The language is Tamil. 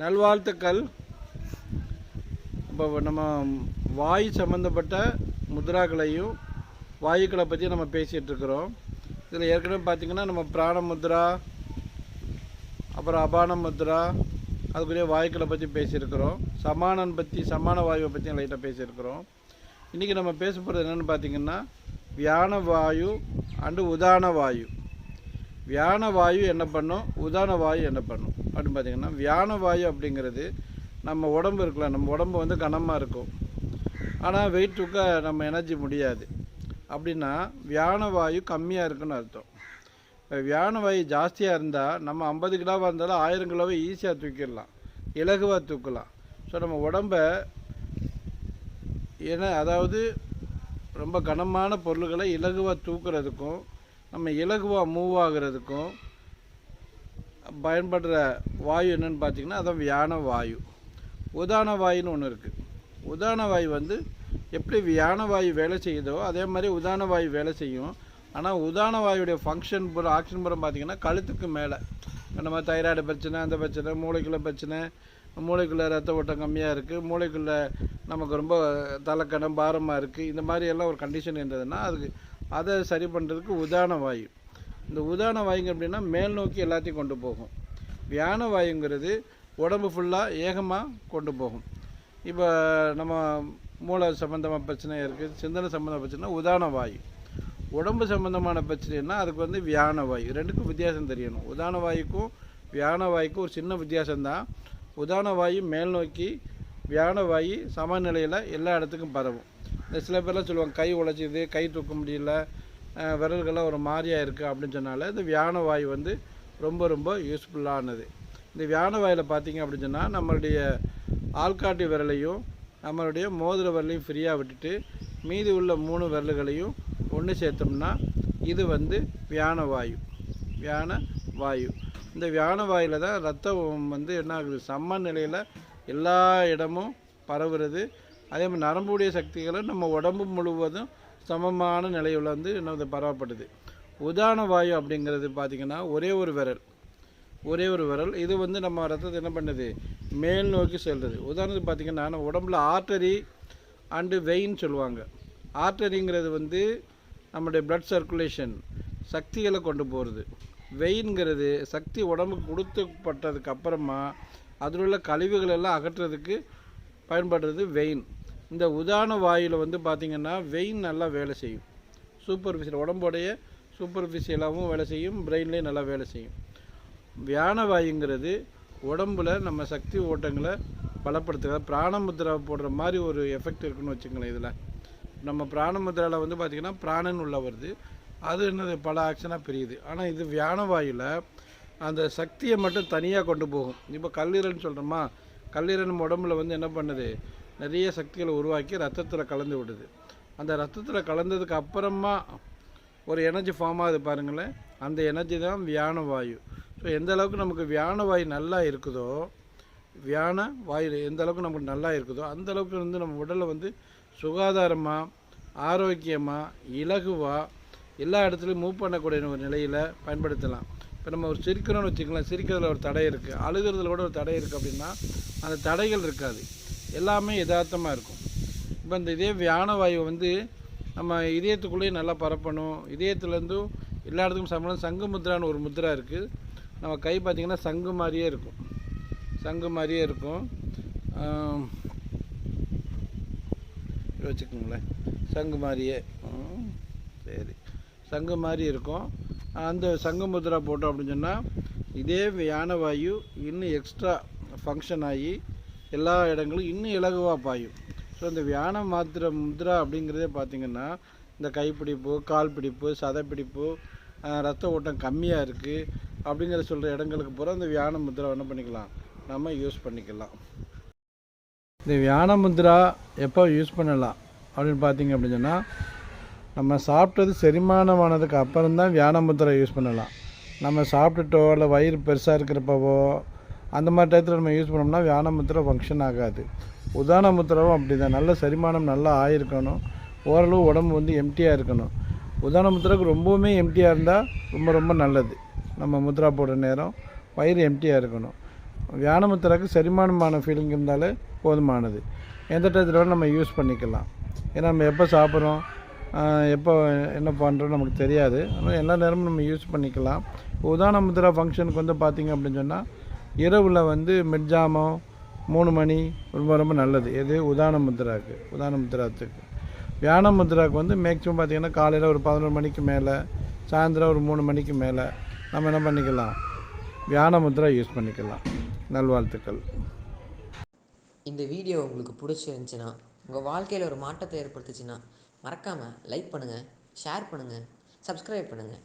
நல்வாழ்த்துக்கள். இப்போ நம்ம வாயு சம்மந்தப்பட்ட முத்ராக்களையும் வாயுக்களை பற்றி நம்ம பேசிகிட்ருக்கிறோம் இதில் ஏற்கனவே பார்த்திங்கன்னா நம்ம பிராண முத்ரா அப்புறம் அபான முத்ரா அதுக்குரிய வாயுக்களை பற்றி பேசியிருக்கிறோம். சமானன் பற்றி சமான வாயுவை பற்றி லைட்டாக பேசியிருக்கிறோம். இன்றைக்கி நம்ம பேச போகிறது என்னென்னு பார்த்தீங்கன்னா வியான வாயு அண்டு உதான வாயு. வியான வாயு என்ன பண்ணும்? உதான வாயு என்ன பண்ணும்? அப்படின்னு பார்த்தீங்கன்னா வியான வாயு அப்படிங்கிறது நம்ம உடம்பு இருக்கலாம் நம்ம உடம்பு வந்து கனமாக இருக்கும். ஆனால் வெயிட் தூக்க நம்ம எனர்ஜி முடியாது. அப்படின்னா வியான வாயு கம்மியாக இருக்குன்னு அர்த்தம். இப்போ வியான வாயு ஜாஸ்தியாக இருந்தால் நம்ம ஐம்பது கிலோவாக இருந்தாலும் ஆயிரம் கிலோவை ஈஸியாக தூக்கிடலாம். இலகுவாக தூக்கலாம். ஸோ நம்ம உடம்ப ஏன்னா அதாவது ரொம்ப கனமான பொருள்களை இலகுவாக தூக்குறதுக்கும் நம்ம இலகுவாக மூவ் ஆகுறதுக்கும் பயன்படுற வாயு என்னென்னு பார்த்தீங்கன்னா அதான் வியான வாயு. உதான வாயுன்னு ஒன்று இருக்குது உதான வாயு வந்து எப்படி வியான வாயு வேலை செய்யுதோ அதே மாதிரி உதான வாயு வேலை செய்யும். ஆனால் உதான வாயுடைய ஃபங்க்ஷன் புறம் ஆக்ஷன் புறம் பார்த்தீங்கன்னா கழுத்துக்கு மேலே. நம்ம தைராய்டு பிரச்சனை அந்த பிரச்சனை மூளைக்குள்ள பிரச்சனை மூளைக்குள்ளே ரத்த ஓட்டம் கம்மியாக இருக்குது மூளைக்குள்ள நமக்கு ரொம்ப தலைக்கணம் பாரமாக இருக்குது இந்த மாதிரி எல்லாம் ஒரு கண்டிஷன் இருந்ததுன்னா அதுக்கு அதை சரி பண்ணுறதுக்கு உதான வாயு. இந்த உதான வாயுங்க அப்படின்னா மேல் நோக்கி எல்லாத்தையும் கொண்டு போகும். வியான வாயுங்கிறது உடம்பு ஃபுல்லாக ஏகமாக கொண்டு போகும். இப்போ நம்ம மூளை சம்மந்தமாக பிரச்சனை இருக்குது சிந்தனை சம்மந்தமாக பிரச்சனை உதான வாயு. உடம்பு சம்மந்தமான பிரச்சனைனா அதுக்கு வந்து வியான வாயு. ரெண்டுக்கும் வித்தியாசம் தெரியணும். உதான வாயுக்கும் வியான வாயுக்கும் ஒரு சின்ன வித்தியாசம்தான். உதான வாயு மேல் நோக்கி வியான வாயு சமநிலையில் எல்லா இடத்துக்கும் பரவும். இந்த சில பேர்லாம் சொல்லுவாங்க கை உழைச்சிது கை தூக்க முடியல விரல்கள்லாம் ஒரு மாதிரியாக இருக்குது அப்படின்னு சொன்னால இந்த வியான வாயு வந்து ரொம்ப ரொம்ப யூஸ்ஃபுல்லானது இந்த வியான வாயில் பார்த்தீங்க அப்படின்னு சொன்னால் நம்மளுடைய ஆள்காட்டி விரலையும் நம்மளுடைய மோதிர விரலையும் ஃப்ரீயாக விட்டுட்டு மீதி உள்ள மூணு விரல்களையும் ஒன்று சேர்த்தோம்னா இது வந்து வியான வாயு. வியான வாயு. இந்த வியான வாயில் தான் ரத்தம் வந்து என்ன ஆகுது? சம்ம நிலையில் எல்லா இடமும் பரவுறது. அதே மாதிரி நரம்புடைய சக்திகளை நம்ம உடம்பு முழுவதும் சமமான நிலையில் வந்து என்ன பரவப்படுது உதான வாயு அப்படிங்கிறது பார்த்திங்கன்னா ஒரே ஒரு விரல். ஒரே ஒரு விரல். இது வந்து நம்ம ரத்தத்தை என்ன பண்ணுது? மேல் நோக்கி செல்கிறது உதாரணத்துக்கு பார்த்திங்கன்னா நம்ம உடம்புல ஆர்டரி அண்டு வெயின் சொல்லுவாங்க. ஆர்டரிங்கிறது வந்து நம்முடைய பிளட் சர்க்குலேஷன் சக்திகளை கொண்டு போகிறது வெயின்ங்கிறது சக்தி உடம்புக்கு கொடுத்துப்பட்டதுக்கு அப்புறமா அதில் உள்ள கழிவுகளெல்லாம் அகற்றுறதுக்கு பயன்படுறது வெயின் இந்த உதான வாயுவில் வந்து பார்த்திங்கன்னா வெயின் நல்லா வேலை செய்யும். சூப்பர்ஃபிஷியல் உடம்புடைய சூப்பர்ஃபிஷியலாகவும் வேலை செய்யும் பிரெயின்லேயும் நல்லா வேலை செய்யும். வியான வாயுங்கிறது உடம்பில் நம்ம சக்தி ஓட்டங்களை பலப்படுத்துகிற பிராணமுத்ரா போடுற மாதிரி ஒரு எஃபெக்ட் இருக்குன்னு வச்சுங்களேன் இதில். நம்ம பிராணமுத்ராவில் வந்து பார்த்திங்கன்னா பிராணன் உள்ள வருது. அது என்னது? பல ஆக்ஷனாக பிரியுது. ஆனால் இது வியான வாயில் அந்த சக்தியை மட்டும் தனியாக கொண்டு போகும். இப்போ கல்லீரல்னு சொல்கிறோமா கல்லீரல் உடம்புல வந்து என்ன பண்ணுது? நிறைய சக்திகளை உருவாக்கி ரத்தத்தில் கலந்து விடுது. அந்த ரத்தத்தில் கலந்ததுக்கு அப்புறமா ஒரு எனர்ஜி ஃபார்ம் ஆகுது பாருங்களேன். அந்த எனர்ஜி தான் வியான வாயு. ஸோ எந்த அளவுக்கு நமக்கு வியான வாயு நல்லா இருக்குதோ வியான வாயு எந்த அளவுக்கு நமக்கு நல்லா இருக்குதோ அந்த அளவுக்கு வந்து நம்ம உடலை வந்து சுகாதாரமாக ஆரோக்கியமாக இலகுவாக எல்லா இடத்துலையும் மூவ் பண்ணக்கூடிய ஒரு நிலையில் பயன்படுத்தலாம். இப்போ நம்ம ஒரு சிரிக்கிறோம்னு வச்சுக்கலாம் சிரிக்கிறதுல ஒரு தடை இருக்குது அழுகிறதுல கூட ஒரு தடை இருக்குது அப்படின்னா அந்த தடைகள் இருக்காது. எல்லாமே யதார்த்தமாக இருக்கும். இப்போ இந்த இதே வியான வாயு வந்து நம்ம இதயத்துக்குள்ளேயே நல்லா பரப்பணும். இதயத்துலேருந்தும் எல்லா இடத்துக்கும் சம்பளம் சங்கு முத்ரான்னு ஒரு முத்ரா இருக்குது நம்ம கை பார்த்திங்கன்னா சங்கு மாதிரியே இருக்கும். சங்கு மாதிரியே இருக்கும். வச்சுக்கோங்களேன். சங்கு மாதிரியே. ம், சரி. சங்கு மாதிரி இருக்கும். அந்த சங்கு முத்ரா போட்டோம் அப்படின்னு சொன்னால் இதே வியான வாயு இன்னும் எக்ஸ்ட்ரா ஃபங்க்ஷன் ஆகி எல்லா இடங்களும் இன்னும் இலகுவாக பாயும். ஸோ இந்த வியான மாத்திர முத்ரா அப்படிங்கிறதே பார்த்திங்கன்னா இந்த கைப்பிடிப்பு கால் பிடிப்பு சதைப்பிடிப்பு ரத்த ஓட்டம் கம்மியாக இருக்குது அப்படிங்கிற சொல்கிற இடங்களுக்கு பூரா இந்த வியான முத்ரா என்ன பண்ணிக்கலாம். நம்ம யூஸ் பண்ணிக்கலாம். இந்த வியான முத்ரா எப்போ யூஸ் பண்ணலாம் அப்படின்னு பார்த்தீங்க அப்படின்னு சொன்னால் நம்ம சாப்பிட்டது செரிமானமானதுக்கு அப்புறம் தான் வியான முத்ரா யூஸ் பண்ணலாம். நம்ம சாப்பிட்டுட்டோ இல்லை வயிறு பெருசாக இருக்கிறப்பவோ அந்த மாதிரி டயத்தில் நம்ம யூஸ் பண்ணோம்னா வியான ஃபங்க்ஷன் ஆகாது. உதான முத்திராவும் அப்படி தான் நல்ல செரிமானம் நல்லா ஆயிருக்கணும். ஓரளவு உடம்பு வந்து எம்டியாக இருக்கணும். உதான முத்திராவுக்கு ரொம்பவுமே எம்டியாக இருந்தால் ரொம்ப ரொம்ப நல்லது. நம்ம முத்ரா போடுற நேரம் வயிறு எம்டியாக இருக்கணும். வியான முத்திராக்கு செரிமானமான ஃபீலிங் இருந்தாலே போதுமானது. எந்த டயத்தில் வேணாலும் நம்ம யூஸ் பண்ணிக்கலாம். ஏன்னா நம்ம எப்போ சாப்பிட்றோம் எப்போ என்ன பண்ணுறோம் நமக்கு தெரியாது. ஆனால் எல்லா நேரமும் நம்ம யூஸ் பண்ணிக்கலாம். உதான முத்திரா ஃபங்க்ஷனுக்கு வந்து பார்த்திங்க அப்படின்னு சொன்னால் இரவில் வந்து மிட்ஜாமோ மூணு மணி ரொம்ப ரொம்ப நல்லது. எது உதான முத்ராவுக்கு உதான முத்ராத்துக்கு. வியான முத்ராவுக்கு வந்து மேக்ஸிமம் பார்த்திங்கன்னா காலையில் ஒரு பதினொரு மணிக்கு மேலே சாயந்தரம் ஒரு மூணு மணிக்கு மேலே. நம்ம என்ன பண்ணிக்கலாம்? வியான முத்ரா யூஸ் பண்ணிக்கலாம். நல்வாழ்த்துக்கள். இந்த வீடியோ உங்களுக்கு பிடிச்சிருந்துச்சின்னா உங்கள் வாழ்க்கையில் ஒரு மாற்றத்தை ஏற்படுத்துச்சுன்னா மறக்காமல் லைக் பண்ணுங்கள் ஷேர் பண்ணுங்கள் சப்ஸ்கிரைப் பண்ணுங்கள்